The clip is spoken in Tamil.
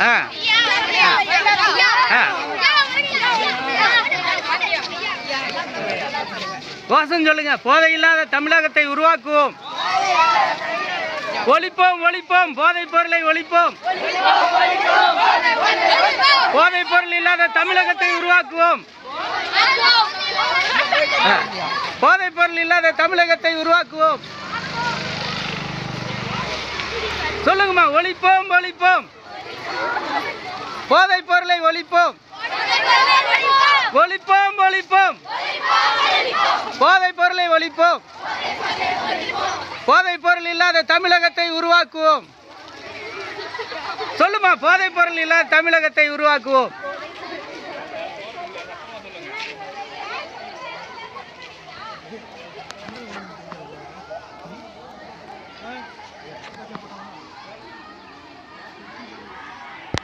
ஆ. கோஷம் சொல்லுங்க. போதை இல்லாத தமிழகத்தை உருவாக்குவோம். ஒழிப்போம் ஒழிப்போம். போதைப் பொருளை ஒழிப்போம். போதைப் பொருள் இல்லாத தமிழகத்தை உருவாக்குவோம். ஆ. பொருள் இல்லாத தமிழகத்தை உருவாக்குவோம். சொல்லுங்கம்மா ஒழிப்போம் ஒழிப்போம். போதை பொருளை ஒழிப்போம். ஒழிப்போம் ஒழிப்போம். போதைப் பொருளை ஒழிப்போம். போதை பொருள் இல்லாத தமிழகத்தை உருவாக்குவோம். சொல்லுமா போதைப் பொருள் இல்லாத தமிழகத்தை உருவாக்குவோம்.